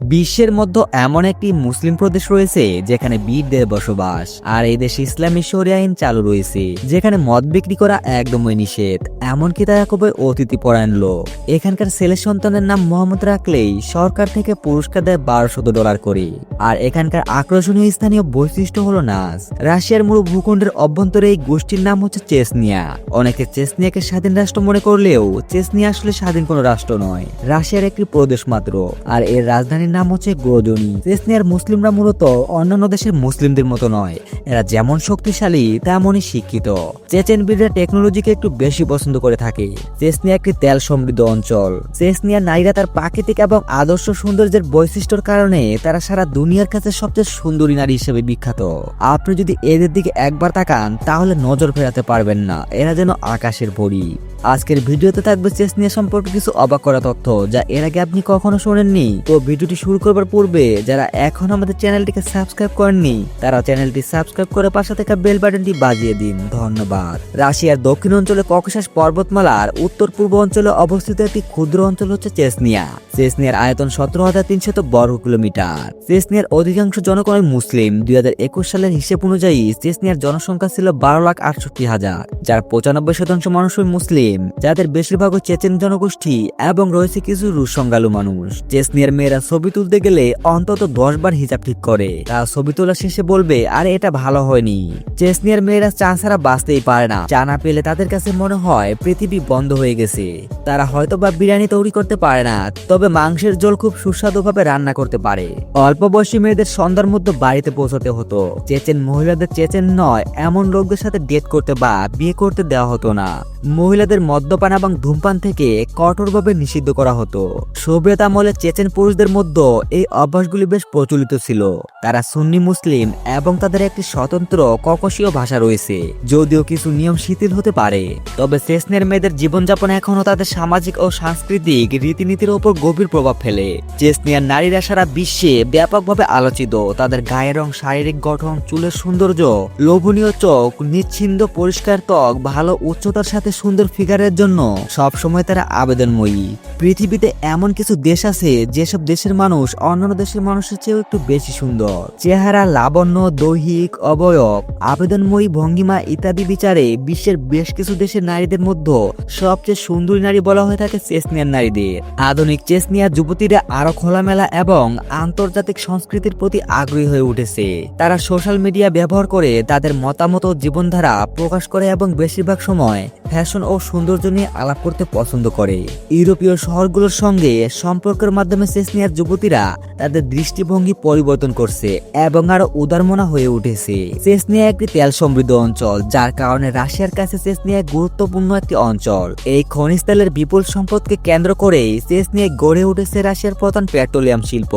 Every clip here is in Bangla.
বিশ্বের মধ্যে এমন একটি মুসলিম প্রদেশ রয়েছে যেখানে বীরদের বসবাস, আর এই দেশে ইসলামী শরিয়া আইন চালু রয়েছে, যেখানে মদ বিক্রি করা একদমই নিষেধ। এমনকি তারা খুবই অতিথি পরায়ণ লোক। এখানকার ছেলে সন্তানের নাম মোহাম্মদ রাখলেই সরকার থেকে পুরস্কার দেয় বারোশত ডলার করে। আর এখানকার আকর্ষণীয় স্থানীয় বৈশিষ্ট্য হলো নাচ। রাশিয়ার মূল ভূখণ্ডের অভ্যন্তরে এই গোষ্ঠীর নাম হচ্ছে চেসনিয়া। অনেকে চেসনিয়াকে স্বাধীন রাষ্ট্র মনে করলেও চেসনিয়া আসলে স্বাধীন কোনো রাষ্ট্র নয়। রাশিয়ার একটি প্রদেশ মাত্র, আর এর রাজধানীর নাম হচ্ছে গ্রোজনি চেসনিয়ার মুসলিমরা মূলত অন্যান্য দেশের মুসলিমদের মতো নয়। এরা যেমন শক্তিশালী, তেমনই শিক্ষিত। চেচেন বীররা টেকনোলজিকে একটু বেশি পছন্দ করে থাকে। চেসনিয়া একটি তেল সমৃদ্ধ অঞ্চল। চেসনিয়ার নারীরা তার প্রাকৃতিক এবং আদর্শ সৌন্দর্যের বৈশিষ্ট্যর কারণে তারা সারা দুনিয়ার কাছে সবচেয়ে সুন্দরী নারী হিসেবে বিখ্যাত। আপনি যদি এদের দিকে একবার তাকান, তাহলে নজর ফেরাতে পারবেন না। এরা যেন আকাশের পরী। আজকের ভিডিওতে থাকবে চেসনিয়া সম্পর্কে কিছু অবাক করা তথ্য, যা এর আগে আপনি কখনো শোনেননি। তো ভিডিওটি শুরু করবার পূর্বে, যারা এখন আমাদের চ্যানেলটিকে সাবস্ক্রাইব করেননি তারা চ্যানেলটি সাবস্ক্রাইব করে পাশে থাকা বেল বাটনটি বাজিয়ে দিন। ধন্যবাদ। রাশিয়ার দক্ষিণ অঞ্চলে ককশাস পর্বতমালার উত্তর পূর্ব অঞ্চলে অবস্থিত একটি ক্ষুদ্র অঞ্চল হচ্ছে চেসনিয়া। চেসনিয়ার আয়তন সতেরো হাজার তিনশত বর্গ কিলোমিটার। চেসনিয়ার অধিকাংশ জনগণ মুসলিম। দুই হাজার একুশ সালের হিসেব অনুযায়ী চেসনিয়ার জনসংখ্যা ছিল বারো লাখ আটষট্টি হাজার, যার পঁচানব্বই শতাংশ মানুষই মুসলিম, যাদের বেশিরভাগই চেচেন জনগোষ্ঠী এবং রয়েছে কিছু রুশ সংখ্যালু মানুষ। চেসনিয়ার মেয়েরা ছবি তুলতে গেলে অন্তত দশ বার হিসাব ঠিক করে। তারা ছবি তোলা শেষে বলবে, আরে, এটা ভালো হয়নি। চেসনিয়ার মেয়েরা চা ছাড়া বাঁচতেই পারে না। চা না পেলে তাদের কাছে মনে হয় পৃথিবী বন্ধ হয়ে গেছে। তারা হয়তো বা বিরিয়ানি তৈরি করতে পারে না, তবে মাংসের ঝোল খুব সুস্বাদুভাবে রান্না করতে পারে। অল্প বয়সী মেয়েদের সন্ধ্যার মধ্যে বাড়িতে পৌঁছতে হতো। চেচেন মহিলাদের চেচেন নয়, এমন লোকদের সাথে ডেট করতে বা বিয়ে করতে দেওয়া হতো না। মহিলাদের মদ্যপান এবং ধূমপান থেকে কঠোরভাবে নিষিদ্ধ করা হতো। সোভিয়েত আমলে চেচেন পুরুষদের মধ্যে এই অভ্যাসগুলি বেশ প্রচলিত ছিল। তারা সুন্নি মুসলিম এবং তাদের একটি স্বতন্ত্র ককশীয় ভাষা রয়েছে, যদিও কিছু নিয়ম শিথিল হতে পারে। তবে চেসনের মেয়েদের জীবনযাপন এখনও তাদের সামাজিক ও সাংস্কৃতিক রীতিনীতির ওপর গভীর প্রভাব ফেলে। চেসনিয়ার নারীরা সারা বিশ্বে ব্যাপকভাবে আলোচিত। তাদের গায়ের রং, শারীরিক গঠন, চুলের সৌন্দর্য, লোভনীয় চোখ নিচ্ছিন্দ পরিষ্কার ত্বক, ভালো উচ্চতার সাথে সুন্দর ফিগারের জন্য সবসময় তারা আবেদনময়ী। পৃথিবীতে এমন কিছু দেশ আছে যেসব দেশের মানুষ অন্যান্য দেশের মানুষের চেয়েও একটু বেশি সুন্দর। চেহারা লাবণ্য, দৈহিক অবয়ব, আবেদনময়ী ভঙ্গিমা ইত্যাদি বিচারে বিশ্বের বেশ কিছু দেশের নারীদের মধ্যে সবচেয়ে সুন্দরী নারী বলা হয়ে থাকে চেসনিয়ার নারীদের। আধুনিক চেসনিয়ার যুবতীরা আরও খোলামেলা এবং আন্তর্জাতিক সংস্কৃতির প্রতি আগ্রহী হয়ে উঠেছে। তারা সোশ্যাল মিডিয়া ব্যবহার করে তাদের মতামত জীবনধারা প্রকাশ করে এবং বেশিরভাগ সময় ফ্যাশন ও সৌন্দর্য নিয়ে আলাপ করতে পছন্দ করে। ইউরোপীয় শহরগুলোর সঙ্গে সম্পর্কের মাধ্যমে চেসনিয়ার যুবতীরা তাদের দৃষ্টিভঙ্গি পরিবর্তন করছে এবং আরও উদারমনা হয়ে উঠেছে। চেসনিয়া একটি তেল সমৃদ্ধ অঞ্চল, যার কারণে রাশিয়ার কাছে চেসনিয়া গুরুত্বপূর্ণ একটি অঞ্চল। এই খনিজ তেলের বিপুল সম্পদকে কেন্দ্র করেই চেসনিয়ায় গড়ে উঠেছে রাশিয়ার প্রধান পেট্রোলিয়াম শিল্প।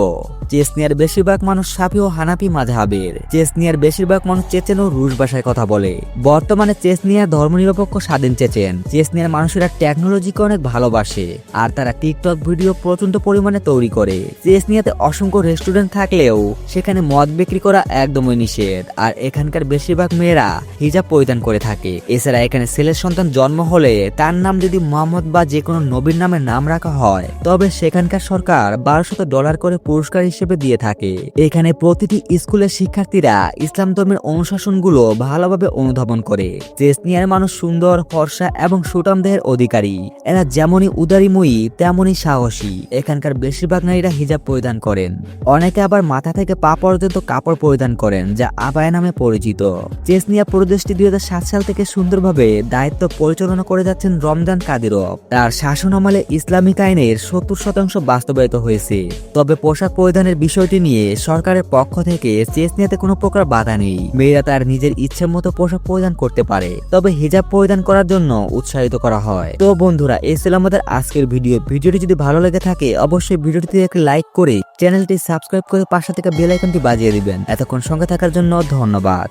চেসনিয়ার বেশিরভাগ মানুষ সাফি ও হানাপি মাঝহাবের। চেসনিয়ার বেশিরভাগ মানুষ চেচেন ও রুশ ভাষায় কথা বলে। বর্তমানে চেসনিয়া ধর্মনিরপেক্ষ স্বাধীন চেচেন। চেসনিয়ার মানুষেরা টেকনোলজিকে অনেক ভালোবাসে আর তারা টিকটক ভিডিও প্রচণ্ড পরিমাণে তৈরি করে। চেসনিয়াতে অসংখ্য রেস্টুরেন্ট থাকলেও সেখানে মদ বিক্রি করা একদমই নিষেধ। আর এখানকার বেশিরভাগ মেয়েরা হিজাব পরিধান করে থাকে। এছাড়া এখানে ছেলের সন্তান জন্ম হলে তার নাম যদি মোহাম্মদ বা যে কোনো নবীর নামে নাম রাখা হয়, তবে সেখানকার সরকার বারোশত ডলার করে পুরস্কার হিসেবে দিয়ে থাকে। এখানে প্রতিটি স্কুলের শিক্ষার্থীরা ইসলাম ধর্মের অনুশাসনগুলো ভালোভাবে অনুধাবন করে। চেসনিয়ার মানুষ সুন্দর, ফর্সা এবং সুটাম দেহের অধিকারী। এরা যেমনই উদারিময়ী, তেমনই সাহসী। এখানকার বেশিরভাগ নারীরা হিজাব পরিধান করেন। অনেকে আবার মাথা থেকে পা পর্যন্ত কাপড় পরিধান করেন, যা আবায়া নামে পরিচিত। চেসনিয়া প্রদেশটি দুই হাজার সাত সাল থেকে সুন্দরভাবে দায়িত্ব পরিচালনা করে যাচ্ছেন রমজান কাদিরভ। তার শাসন আমলে ইসলামিক আইনের সত্তর শতাংশ বাস্তবায়িত হয়েছে। তবে পোশাক পরিধানের বিষয়টি নিয়ে সরকারের পক্ষ থেকে চেসনিয়াতে কোনো প্রকার বাধা নেই। মেয়েরা তার নিজের ইচ্ছে মতো পোশাক পরিধান করতে পারে, তবে হিজাব পরিধান করার জন্য উৎসাহিত করা হয়। তো বন্ধুরা এ ছিল আমাদের আজকের ভিডিও। ভিডিওটি যদি ভালো লেগে থাকে, অবশ্যই ভিডিওটিতে একটি লাইক করে চ্যানেলটি সাবস্ক্রাইব করে পাশে থেকে বেল আইকনটি বাজিয়ে দিবেন। এতক্ষণ সঙ্গে থাকার জন্য ধন্যবাদ।